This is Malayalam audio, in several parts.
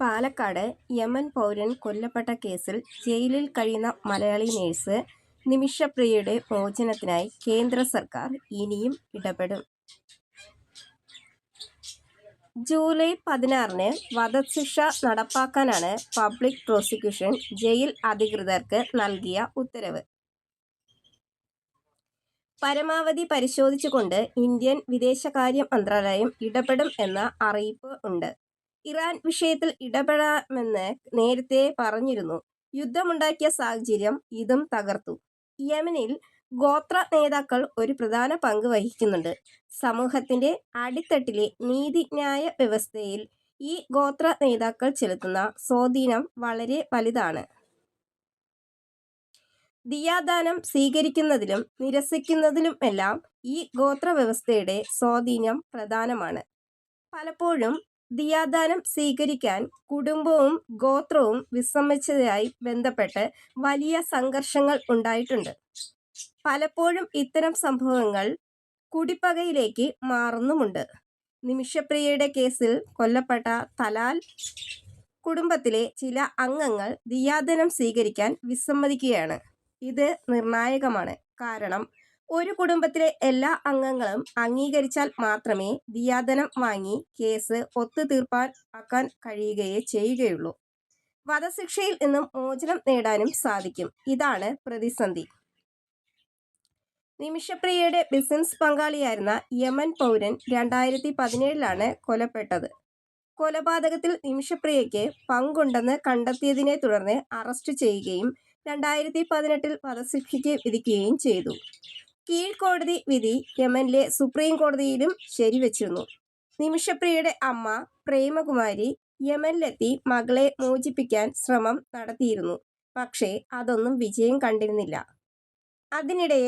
പാലക്കാട് യമൻ പൗരൻ കൊല്ലപ്പെട്ട കേസിൽ ജയിലിൽ കഴിയുന്ന മലയാളി നേഴ്സ് നിമിഷപ്രിയയുടെ മോചനത്തിനായി കേന്ദ്ര സർക്കാർ ഇനിയും ഇടപെടും. ജൂലൈ പതിനാറിന് വധശിക്ഷ നടപ്പാക്കാനാണ് പബ്ലിക് പ്രോസിക്യൂഷൻ ജയിൽ അധികൃതർക്ക് നൽകിയ ഉത്തരവ്. പരമാവധി പരിശോധിച്ചുകൊണ്ട് ഇന്ത്യൻ വിദേശകാര്യ മന്ത്രാലയം ഇടപെടും എന്ന അറിയിപ്പ് ഉണ്ട്. ഇറാൻ വിഷയത്തിൽ ഇടപെടാമെന്ന് നേരത്തെ പറഞ്ഞിരുന്നു. യുദ്ധമുണ്ടാക്കിയ സാഹചര്യം ഇതും തകർത്തു. യമനിൽ ഗോത്ര നേതാക്കൾ ഒരു പ്രധാന പങ്ക് വഹിക്കുന്നുണ്ട്. സമൂഹത്തിന്റെ അടിത്തട്ടിലെ നീതിന്യായ വ്യവസ്ഥയിൽ ഈ ഗോത്ര നേതാക്കൾ ചെലുത്തുന്ന സ്വാധീനം വളരെ വലുതാണ്. ദിയാദാനം സ്വീകരിക്കുന്നതിലും നിരസിക്കുന്നതിലും എല്ലാം ഈ ഗോത്ര വ്യവസ്ഥയുടെ സ്വാധീനം പ്രധാനമാണ്. പലപ്പോഴും ദിയാദാനം സ്വീകരിക്കാൻ കുടുംബവും ഗോത്രവും വിസമ്മതിച്ചതായി ബന്ധപ്പെട്ട് വലിയ സംഘർഷങ്ങൾ ഉണ്ടായിട്ടുണ്ട്. പലപ്പോഴും ഇത്തരം സംഭവങ്ങൾ കുടിപ്പകയിലേക്ക് മാറുന്നുമുണ്ട്. നിമിഷപ്രിയയുടെ കേസിൽ കൊല്ലപ്പെട്ട തലാൽ കുടുംബത്തിലെ ചില അംഗങ്ങൾ ദിയാദനം സ്വീകരിക്കാൻ വിസമ്മതിക്കുകയാണ്. ഇത് നിർണായകമാണ്. കാരണം ഒരു കുടുംബത്തിലെ എല്ലാ അംഗങ്ങളും അംഗീകരിച്ചാൽ മാത്രമേ ദിയാദനം വാങ്ങി കേസ് ഒത്തുതീർപ്പാൻ ആക്കാൻ കഴിയുകയേ ചെയ്യുകയുള്ളൂ. വധശിക്ഷയിൽ നിന്നും മോചനം നേടാനും സാധിക്കും. ഇതാണ് പ്രതിസന്ധി. നിമിഷപ്രിയയുടെ ബിസിനസ് പങ്കാളിയായിരുന്ന യമൻ പൗരൻ രണ്ടായിരത്തി പതിനേഴിലാണ് കൊലപ്പെട്ടത് കൊലപാതകത്തിൽ നിമിഷപ്രിയയ്ക്ക് പങ്കുണ്ടെന്ന് കണ്ടെത്തിയതിനെ തുടർന്ന് അറസ്റ്റ് ചെയ്യുകയും രണ്ടായിരത്തി പതിനെട്ടിൽ വധശിക്ഷയ്ക്ക് വിധിക്കുകയും ചെയ്തു. കീഴ്ക്കോടതി വിധി യമനിലെ സുപ്രീം കോടതിയിലും ശരിവച്ചിരുന്നു. നിമിഷപ്രിയയുടെ അമ്മ പ്രേമകുമാരി യമനിലെത്തി മകളെ മോചിപ്പിക്കാൻ ശ്രമം നടത്തിയിരുന്നു. പക്ഷേ അതൊന്നും വിജയം കണ്ടിരുന്നില്ല. അതിനിടെ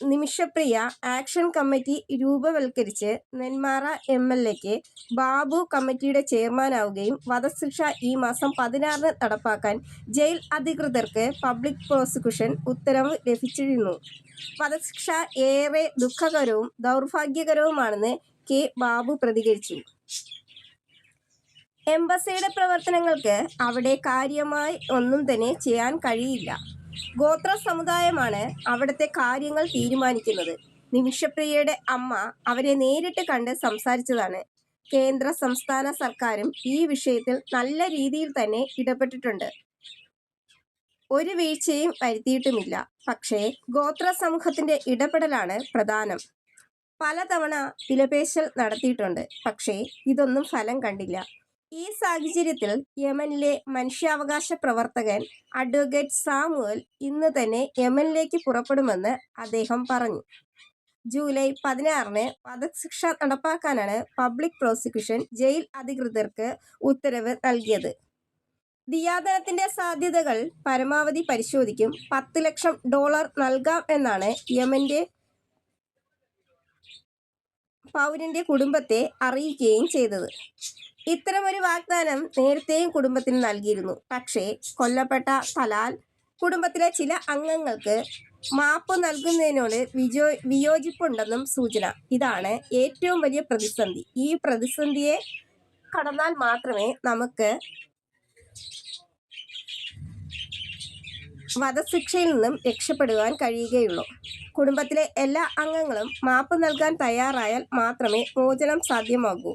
Nimishapriya action committee രൂപവൽക്കരിച്ച് Nenmara M L A Babu കമ്മിറ്റിയുടെ ചെയർമാനാവുകയും വധശിക്ഷ ഈ മാസം പതിനാറിന് നടപ്പാക്കാൻ ജയിൽ അധികൃതർക്ക് പബ്ലിക് പ്രോസിക്യൂഷൻ ഉത്തരവ് ലഭിച്ചിരുന്നു. വധശിക്ഷ ഏറെ ദുഃഖകരവും ദൗർഭാഗ്യകരവുമാണെന്ന് കെ ബാബു പ്രതികരിച്ചു. എംബസിയുടെ പ്രവർത്തനങ്ങൾക്ക് അവിടെ കാര്യമായി ഒന്നും തന്നെ ചെയ്യാൻ കഴിയില്ല. ഗോത്ര സമുദായമാണ് അവിടുത്തെ കാര്യങ്ങൾ തീരുമാനിക്കുന്നത്. നിമിഷപ്രിയയുടെ അമ്മ അവരെ നേരിട്ട് കണ്ട് സംസാരിച്ചതാണ്. കേന്ദ്ര സംസ്ഥാന സർക്കാരും ഈ വിഷയത്തിൽ നല്ല രീതിയിൽ തന്നെ ഇടപെട്ടിട്ടുണ്ട്. ഒരു വീഴ്ചയും വരുത്തിയിട്ടുമില്ല. പക്ഷേ ഗോത്ര സമൂഹത്തിന്റെ ഇടപെടലാണ് പ്രധാനം. പലതവണ വിലപേശൽ നടത്തിയിട്ടുണ്ട്. പക്ഷേ ഇതൊന്നും ഫലം കണ്ടില്ല. ഈ സാഹചര്യത്തിൽ യമനിലെ മനുഷ്യാവകാശ പ്രവർത്തകൻ അഡ്വക്കേറ്റ് സാമുവൽ ഇന്ന് തന്നെ യമനിലേക്ക് പുറപ്പെടുമെന്ന് അദ്ദേഹം പറഞ്ഞു. ജൂലൈ പതിനാറിന് വധശിക്ഷ നടപ്പാക്കാനാണ് പബ്ലിക് പ്രോസിക്യൂഷൻ ജയിൽ അധികൃതർക്ക് ഉത്തരവ് നൽകിയത്. ദിയാദനത്തിന്റെ സാധ്യതകൾ പരമാവധി പരിശോധിക്കും. പത്ത് ലക്ഷം ഡോളർ നൽകാം എന്നാണ് യമന്റെ പൗരന്റെ കുടുംബത്തെ അറിയിക്കുകയും ചെയ്തത്. ഇത്തരമൊരു വാഗ്ദാനം നേരത്തെയും കുടുംബത്തിന് നൽകിയിരുന്നു. പക്ഷേ കൊല്ലപ്പെട്ട തലാൽ കുടുംബത്തിലെ ചില അംഗങ്ങൾക്ക് മാപ്പ് നൽകുന്നതിനോട് വിജോ വിയോജിപ്പുണ്ടെന്നും സൂചന. ഇതാണ് ഏറ്റവും വലിയ പ്രതിസന്ധി. ഈ പ്രതിസന്ധിയെ കടന്നാൽ മാത്രമേ നമുക്ക് വധശിക്ഷയിൽ നിന്നും രക്ഷപ്പെടുവാൻ കഴിയുകയുള്ളൂ. കുടുംബത്തിലെ എല്ലാ അംഗങ്ങളും മാപ്പ് നൽകാൻ തയ്യാറായാൽ മാത്രമേ മോചനം സാധ്യമാകൂ.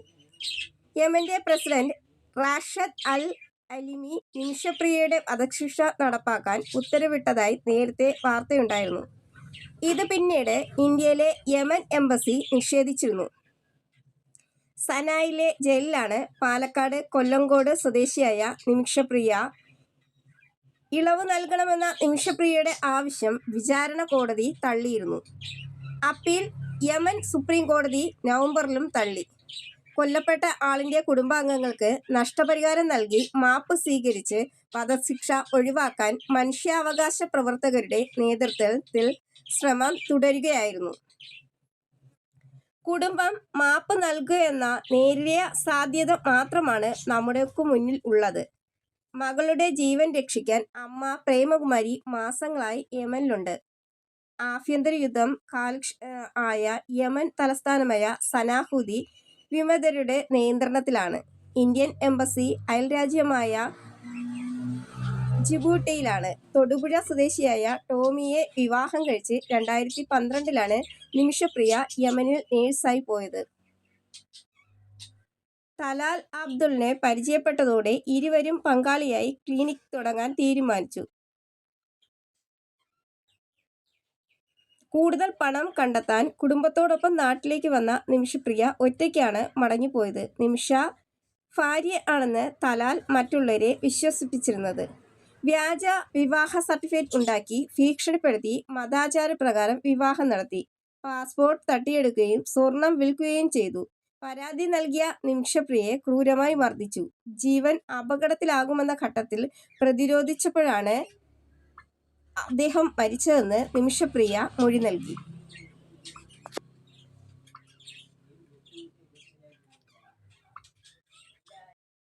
യമന്റെ പ്രസിഡന്റ് റാഷദ് അൽ അലിമി നിമിഷപ്രിയയുടെ വധശിക്ഷ നടപ്പാക്കാൻ ഉത്തരവിട്ടതായി നേരത്തെ വാർത്തയുണ്ടായിരുന്നു. ഇത് പിന്നീട് ഇന്ത്യയിലെ യമൻ എംബസി നിഷേധിച്ചിരുന്നു. സനായിലെ ജയിലിലാണ് പാലക്കാട് കൊല്ലങ്കോട് സ്വദേശിയായ നിമിഷപ്രിയ ഇളവ് നൽകണമെന്ന നിമിഷപ്രിയയുടെ ആവശ്യം വിചാരണ കോടതി തള്ളിയിരുന്നു. അപ്പീൽ യമൻ സുപ്രീം കോടതി നവംബറിലും തള്ളി. കൊല്ലപ്പെട്ട ആളിന്റെ കുടുംബാംഗങ്ങൾക്ക് നഷ്ടപരിഹാരം നൽകി മാപ്പ് സ്വീകരിച്ച് വധശിക്ഷ ഒഴിവാക്കാൻ മനുഷ്യാവകാശ പ്രവർത്തകരുടെ നേതൃത്വത്തിൽ ശ്രമം തുടരുകയായിരുന്നു. കുടുംബം മാപ്പ് നൽകുകയെന്ന നേരിയ സാധ്യത മാത്രമാണ് നമ്മുടെ മുന്നിൽ ഉള്ളത്. മകളുടെ ജീവൻ രക്ഷിക്കാൻ അമ്മ പ്രേമകുമാരി മാസങ്ങളായി യമനിലുണ്ട്. ആഭ്യന്തര യുദ്ധം കാൽ ആയ യമൻ തലസ്ഥാനമായ സനാഹുദി വിമതരുടെ നിയന്ത്രണത്തിലാണ് ഇന്ത്യൻ എംബസി അയൽരാജ്യമായ ജിബൂട്ടയിലാണ് തൊടുപുഴ സ്വദേശിയായ ടോമിയെ വിവാഹം കഴിച്ച് രണ്ടായിരത്തി പന്ത്രണ്ടിലാണ് നിമിഷപ്രിയ യമനിൽ നേഴ്സായി പോയത്. തലാൽ അബ്ദുളിനെ പരിചയപ്പെട്ടതോടെ ഇരുവരും പങ്കാളിയായി ക്ലിനിക് തുടങ്ങാൻ തീരുമാനിച്ചു. കൂടുതൽ പണം കണ്ടെത്താൻ കുടുംബത്തോടൊപ്പം നാട്ടിലേക്ക് വന്ന നിമിഷപ്രിയ ഒറ്റയ്ക്കാണ് മടങ്ങിപ്പോയത്. നിമിഷ ഭാര്യ ആണെന്ന് തലാൽ മറ്റുള്ളവരെ വിശ്വസിപ്പിച്ചിരുന്നത്. വ്യാജ വിവാഹ സർട്ടിഫിക്കറ്റ് ഉണ്ടാക്കി ഭീഷണിപ്പെടുത്തി മതാചാരപ്രകാരം വിവാഹം നടത്തി. പാസ്പോർട്ട് തട്ടിയെടുക്കുകയും സ്വർണം വിൽക്കുകയും ചെയ്തു. പരാതി നൽകിയ നിമിഷപ്രിയയെ ക്രൂരമായി മർദ്ദിച്ചു ജീവൻ അപകടത്തിലാകുമെന്ന ഘട്ടത്തിൽ പ്രതിരോധിച്ചപ്പോഴാണ് അദ്ദേഹം മരിച്ചതെന്ന് നിമിഷപ്രിയ മൊഴി നൽകി.